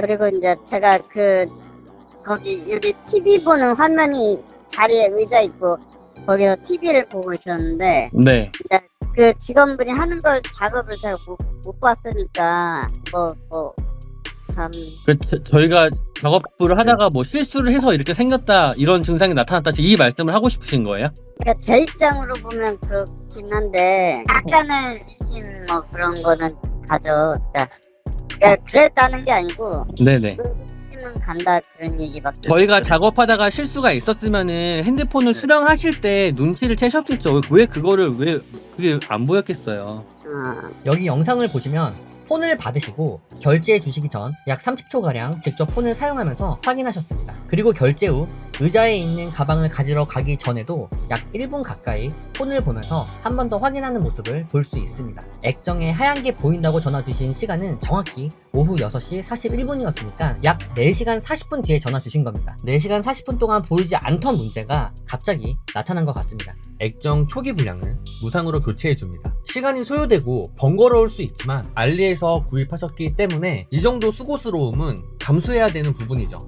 그리고 이제 제가 그 거기 여기 TV 보는 화면이 자리에 의자 있고 거기서 TV를 보고 있었는데 네. 그 직원분이 하는 걸 작업을 제가 못, 못 봤으니까 뭐 뭐참 그 저- 저희가 작업을 하다가 뭐 실수를 해서 이렇게 생겼다 이런 증상이 나타났다 이 말씀을 하고 싶으신 거예요? 그러니까 제 입장으로 보면 그렇긴 한데 약간의 의심 뭐 그런 거는 가져. 그러니까, 그러니까 그랬다는 게 아니고 네네. 의심은 간다 그런 얘기밖에. 저희가 작업하다가 실수가 있었으면은 핸드폰을 수령하실 때 눈치를 채셨겠죠. 왜 그거를 왜 그게 안 보였겠어요. 어, 여기 영상을 보시면 폰을 받으시고 결제해 주시기 전 약 30초가량 직접 폰을 사용하면서 확인하셨습니다. 그리고 결제 후 의자에 있는 가방을 가지러 가기 전에도 약 1분 가까이 폰을 보면서 한 번 더 확인하는 모습을 볼 수 있습니다. 액정에 하얀 게 보인다고 전화 주신 시간은 정확히 오후 6시 41분이었으니까 약 4시간 40분 뒤에 전화 주신 겁니다. 4시간 40분 동안 보이지 않던 문제가 갑자기 나타난 것 같습니다. 액정 초기 불량은 무상으로 교체해 줍니다. 시간이 소요되고 번거로울 수 있지만 알리에서 구입하셨기 때문에 이 정도 수고스러움은 감수해야 되는 부분이죠.